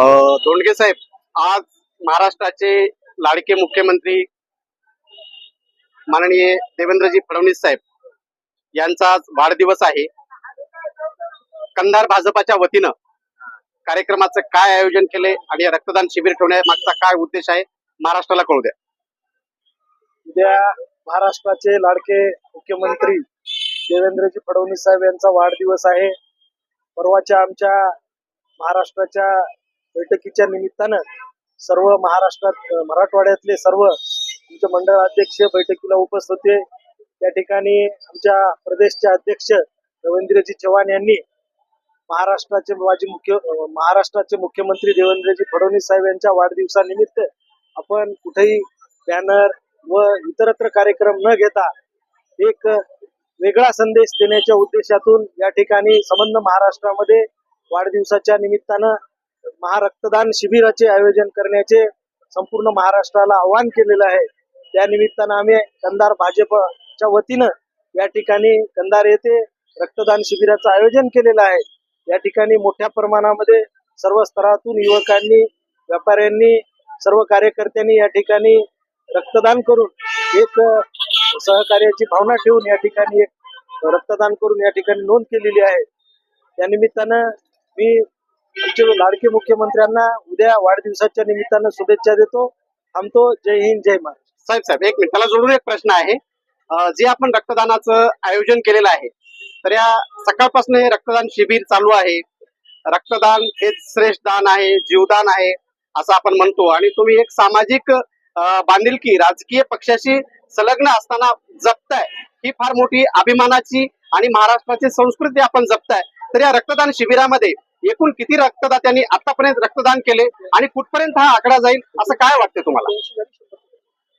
धोंडगे साहेब आज महाराष्ट्राचे लाडके मुख्यमंत्री माननीय देवेंद्रजी फडणवीस साहेब यांचा आज वाढदिवस आहे. कंधार भाजपाच्या वतीनं कार्यक्रमाचं काय आयोजन केले आणि रक्तदान शिबिर ठेवण्यामागचा काय उद्देश आहे महाराष्ट्राला कळू द्या. उद्या महाराष्ट्राचे लाडके मुख्यमंत्री देवेंद्रजी फडणवीस साहेब यांचा वाढदिवस आहे. परवाच्या आमच्या महाराष्ट्राच्या बैठकीच्या निमित्तानं सर्व महाराष्ट्रात मराठवाड्यातले सर्व आमचे मंडळ अध्यक्ष बैठकीला उपस्थित होते. त्या ठिकाणी आमच्या प्रदेशचे अध्यक्ष रवींद्रजी चव्हाण यांनी महाराष्ट्राचे माजी मुख्य महाराष्ट्राचे मुख्यमंत्री देवेंद्रजी फडणवीस साहेब यांच्या वाढदिवसानिमित्त आपण कुठेही बॅनर व इतरत्र कार्यक्रम न घेता एक वेगळा संदेश देण्याच्या उद्देशातून या ठिकाणी संबंध महाराष्ट्रामध्ये वाढदिवसाच्या निमित्तानं महारक्तदान शिबिराचे आयोजन करण्याचे संपूर्ण महाराष्ट्राला आवाहन केलेलं आहे. त्या निमित्तानं आम्ही कंधार भाजपच्या वतीनं या ठिकाणी कंधार येथे रक्तदान शिबिराचं आयोजन केलेलं आहे. या ठिकाणी मोठ्या प्रमाणामध्ये सर्व स्तरातून युवकांनी व्यापाऱ्यांनी सर्व कार्यकर्त्यांनी या ठिकाणी रक्तदान करून एक सहकार्याची भावना ठेवून या ठिकाणी एक रक्तदान करून या ठिकाणी नोंद केलेली आहे. त्या निमित्तानं मी आमचे लाडके मुख्यमंत्र्यांना उद्या वाढदिवसाच्या निमित्तानं शुभेच्छा देतो. थांबतो. जय हिंद जय महाराज साहेब साहेब एक मिनिट. त्याला जोडून एक प्रश्न आहे. जे आपण रक्तदानाचं आयोजन केलेलं आहे तर या सकाळपासून हे रक्तदान शिबिर चालू आहे. रक्तदान हेच श्रेष्ठ दान आहे जीवदान आहे असं आपण म्हणतो. आणि तुम्ही एक सामाजिक बांधिलकी राजकीय पक्षाशी संलग्न असताना जपताय ही फार मोठी अभिमानाची आणि महाराष्ट्राची संस्कृती आपण जपताय. तर या रक्तदान शिबिरामध्ये एकूण किती रक्तदात्यांनी आतापर्यंत रक्तदान केले आणि कुठपर्यंत हा आकडा जाईल असं काय वाटतं तुम्हाला?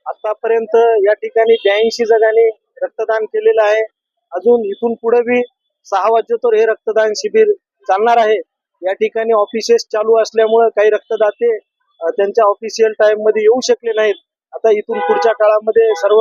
आतापर्यंत या ठिकाणी ब्याऐंशी जणांनी रक्तदान केलेलं आहे. अजून इथून पुढे बी सहा वाजेतोर हे रक्तदान शिबिर चालणार आहे. या ठिकाणी ऑफिसेस चालू असल्यामुळे काही रक्तदाते त्यांच्या ऑफिशियल टाइममध्ये येऊ शकले नाहीत. आता इथून पुढच्या काळामध्ये सर्व